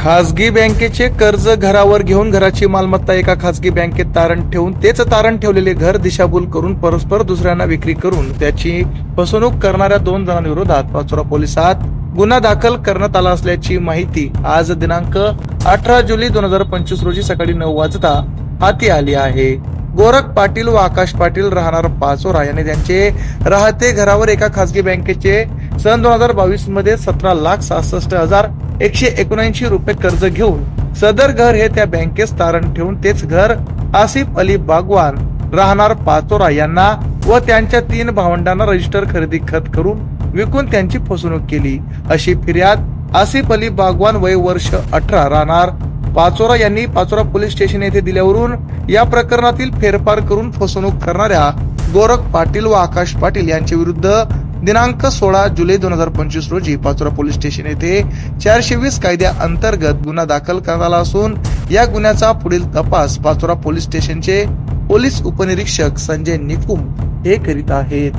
खासगी बँकेचे कर्ज घरावर घेऊन घराची मालमत्ता एका खासगी बँकेत तारण ठेवून तेच तारण ठेवलेले घर दिशाभूल करून परस्पर दुसऱ्यांना विक्री करून त्याची फसवणूक करणाऱ्या दोन जणांविरोधात पाचोरा पोलिसात गुन्हा दाखल करण्यात आला असल्याची माहिती आज दिनांक अठरा जुलै दोन हजार पंचवीस रोजी सकाळी नऊ वाजता हाती आली आहे. गोरख पाटील व आकाश पाटील राहणार पाचोरा यांनी त्यांचे राहते घरावर एका खासगी बँकेचे सन दोन हजार बावीसमध्ये सतरा लाख सहासष्ट हजार एकशे एकोणऐंशी रुपये कर्ज घेऊन सदर घर हे त्या बँकेस तारण ठेवून तेच घर आसिफ अली बागवान राहणार पाचोरा यांना व त्यांच्या तीन भावंडांना रजिस्टर खरेदी खत करून विकून त्यांची फसवणूक केली. अशी फिर्याद आसिफ अली बागवान वय वर्ष अठरा राहणार पाचोरा यांनी पाचोरा पोलीस स्टेशन येथे दिल्यावरून या प्रकरणातील फेरफार करून फसवणूक करणाऱ्या गोरख पाटील व आकाश पाटील यांच्या विरुद्ध दिनांक सोळा जुलै दोन हजार पंचवीस रोजी पाचोरा पोलीस स्टेशन येथे चारशे वीस कायद्या अंतर्गत गुन्हा दाखल करण्यात आला असून या गुन्ह्याचा पुढील तपास पाचोरा पोलीस स्टेशनचे पोलीस उपनिरीक्षक संजय निकुम हे करीत आहेत.